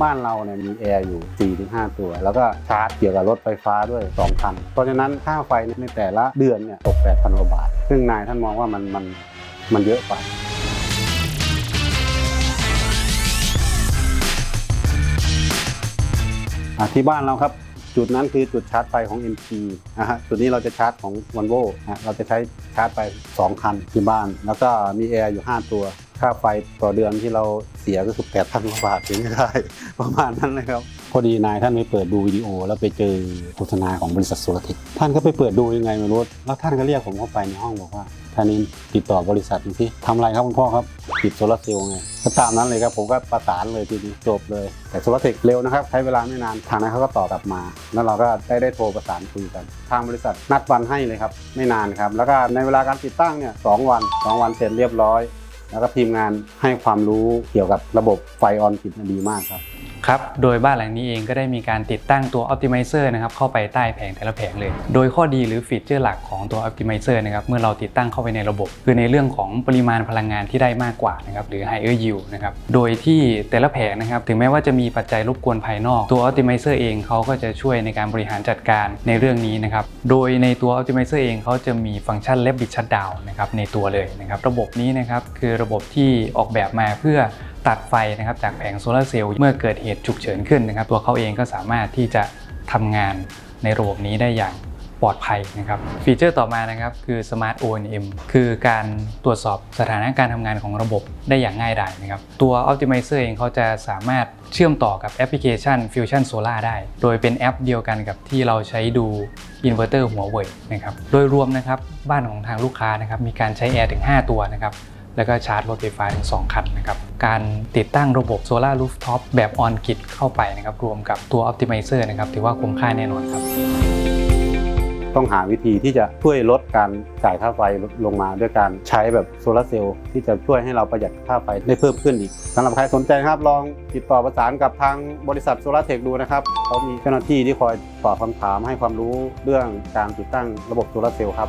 บ้านเราเนี่ยมีแอร์อยู่ 4-5 ตัว แล้วก็ชาร์จเกี่ยวกับรถไฟฟ้าด้วย2คันเพราะฉะนั้นค่าไฟในแต่ละเดือนเนี่ยตก 8,000กว่าบาท ซึ่งนายท่านมองว่ามันมันมันเยอะไปที่บ้านเราครับจุดนั้นคือจุดชาร์จไฟของ MP นะฮะจุดนี้เราจะชาร์จของ v o l v o นะเราจะใช้ชาร์จไป 2 คันที่บ้าน แล้วก็มีแอร์อยู่ 5 ตัว ค่าไฟต่อเดือนที่เราเสียก็คือ8,000กว่าบาทถึงจะได้ ประมาณนั้นเลยครับพอดีนายท่านไปเปิดดูวิดีโอ แล้วไปเจอโฆษณาของบริษัทโซลาร์เทคท่านก็ไปเปิดดูยังไงไม่รู้แล้วท่านก็เรียกผมเข้าไปในห้องบอกว่าท่านนี้ติดต่อบริษัทดูสิทำอะไรครับคุณพ่อครับติดโซลาร์เซลล์ไงก็ตามนั้นเลยครับผมก็ประสานเลยทีนี้จบเลย แต่โซลาร์เทคเร็วนะครับใช้เวลาไม่นานทางนั้นเขาก็ตอบกลับมา แล้วเราก็ได้ได้โทรประสานคุยกัน ทางบริษัทนัดวันให้เลยครับไม่นานครับแล้วก็ในเวลาการติดตั้งเนี่ยสองวันสองวันเสร็จเรียบร้อย แล้วก็ทีมงานให้ความรู้เกี่ยวกับระบบไฟออนปิดดีมากครับ ครับ โดยบ้านหลังนี้เองก็ได้มีการติดตั้งตัว Optimizer นะครับเข้าไปใต้แผงแต่ละแผงเลย โดยข้อดีหรือฟีเจอร์หลักของตัว Optimizer นะครับเมื่อเราติดตั้งเข้าไปในระบบ คือในเรื่องของปริมาณพลังงานที่ได้มากกว่านะครับหรือ higher yield นะครับโดยที่แต่ละแผงนะครับถึงแม้ว่าจะมีปัจจัยรบกวนภายนอกตัว Optimizer เองเขาก็จะช่วยในการบริหารจัดการในเรื่องนี้นะครับโดยในตัว Optimizer เองเขาจะมีฟังก์ชัน Rapid Shutdown นะครับในตัวเลยนะครับระบบนี้นะครับคือระบบที่ออกแบบมาเพื่อ ตัดไฟนะครับจากแผงโซลาร์เซลล์เมื่อเกิดเหตุฉุกเฉินขึ้นนะครับ ตัวเขาเองก็สามารถที่จะทำงานในระบบนี้ได้อย่างปลอดภัยนะครับ ฟีเจอร์ต่อมานะครับคือ Smart O&M คือการตรวจสอบสถานะการทำงานของระบบได้อย่างง่ายดายนะครับ ตัว Optimizer เองเขาจะสามารถเชื่อมต่อกับแอปพลิเคชัน Fusion Solar ได้ โดยเป็นแอปเดียวกันกับที่เราใช้ดูอินเวอร์เตอร์หัวเว่ยนะครับ โดยรวมนะครับบ้านของทางลูกค้านะครับมีการใช้แอร์ถึง 5 ตัวนะครับ แล้วก็ชาร์จรถไฟฟ้าถึง2คันนะครับ การติดตั้งระบบโซลาร์รูฟท็อปแบบออนกิดเข้าไปนะครับ รวมกับตัว Optimizer นะครับ ถือว่าคุ้มค่าแน่นอนครับต้องหาวิธีที่จะช่วยลดการจ่ายค่าไฟลงมาด้วยการใช้แบบโซลาร์เซลล์ที่จะช่วยให้เราประหยัดค่าไฟได้เพิ่มขึ้นอีกสำหรับใครสนใจครับ ลองติดต่อประสานกับทางบริษัทโซลาร์เทคดูนะครับเขามีเจ้าหน้าที่ที่คอยตอบคำถามให้ความรู้เรื่องการติดตั้งระบบโซลาร์เซลล์ครับ